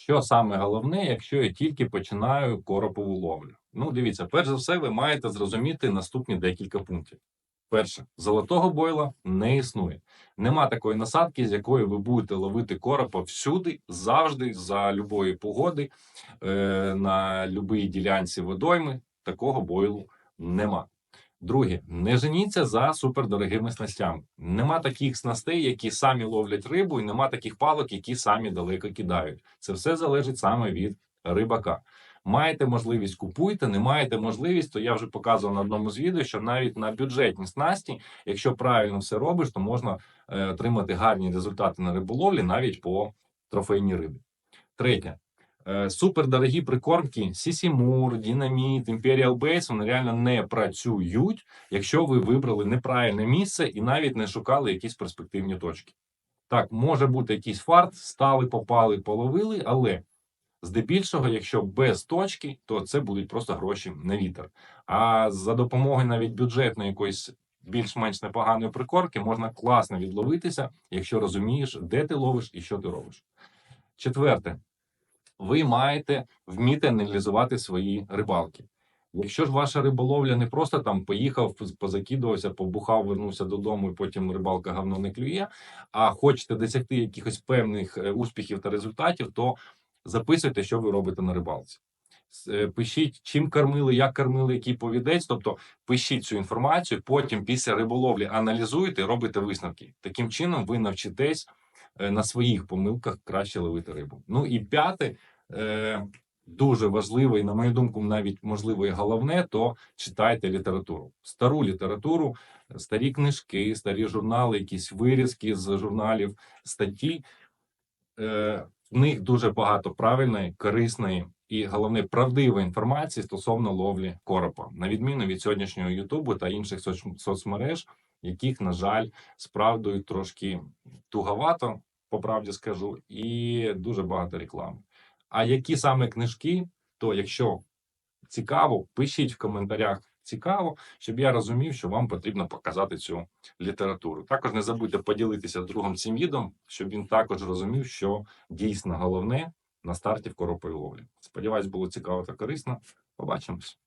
Що саме головне, якщо я тільки починаю коропову ловлю? Ну, дивіться, перш за все, ви маєте зрозуміти наступні декілька пунктів. Перше, золотого бойла не існує. Нема такої насадки, з якої ви будете ловити коропа всюди, завжди, за любої погоди, е, на любій ділянці водойми. Такого бойлу нема. Друге, не женіться за супердорогими снастями. Нема таких снастей, які самі ловлять рибу, і нема таких палок, які самі далеко кидають. Це все залежить саме від рибака. Маєте можливість купуйте, не маєте можливість, то я вже показував на одному з відео, що навіть на бюджетній снасті, якщо правильно все робиш, то можна е, отримати гарні результати на риболовлі навіть по трофейній рибі. Третє. Е, супердорогі прикормки Сісімур, Дінаміт, Imperial Base, вони реально не працюють, якщо ви вибрали неправильне місце і навіть не шукали якісь перспективні точки. Так, може бути якийсь фарт, стали, попали, половили, але здебільшого, якщо без точки, то це будуть просто гроші на вітер. А за допомогою навіть бюджетної якоїсь більш-менш непоганої прикормки можна класно відловитися, якщо розумієш, де ти ловиш і що ти робиш. Четверте, ви маєте вміти аналізувати свої рибалки. Якщо ж ваша риболовля не просто там поїхав, позакидувався, побухав, вернувся додому, і потім рибалка говно не клює, а хочете досягти якихось певних е, успіхів та результатів, то записуйте, що ви робите на рибалці. Е, Пишіть, чим кормили, як кормили, який повідець. Тобто пишіть цю інформацію, потім після риболовлі аналізуєте, робите висновки. Таким чином, ви навчитесь на своїх помилках краще ловити рибу. Ну і п'яте, е, дуже важливе, і на мою думку, навіть можливо і головне, то читайте літературу. Стару літературу, старі книжки, старі журнали, якісь вирізки з журналів, статті. Е, в них дуже багато правильної, корисної і головне правдивої інформації стосовно ловлі коропа, на відміну від сьогоднішнього Ютубу та інших соцмереж, яких, на жаль, з правдою трошки туговато, по правді скажу, і дуже багато реклами. А які саме книжки, то якщо цікаво, пишіть в коментарях цікаво, щоб я розумів, що вам потрібно показати цю літературу. Також не забудьте поділитися з другом цим відео, щоб він також розумів, що дійсно головне на старті в короповій ловлі. Сподіваюсь, було цікаво та корисно. Побачимось.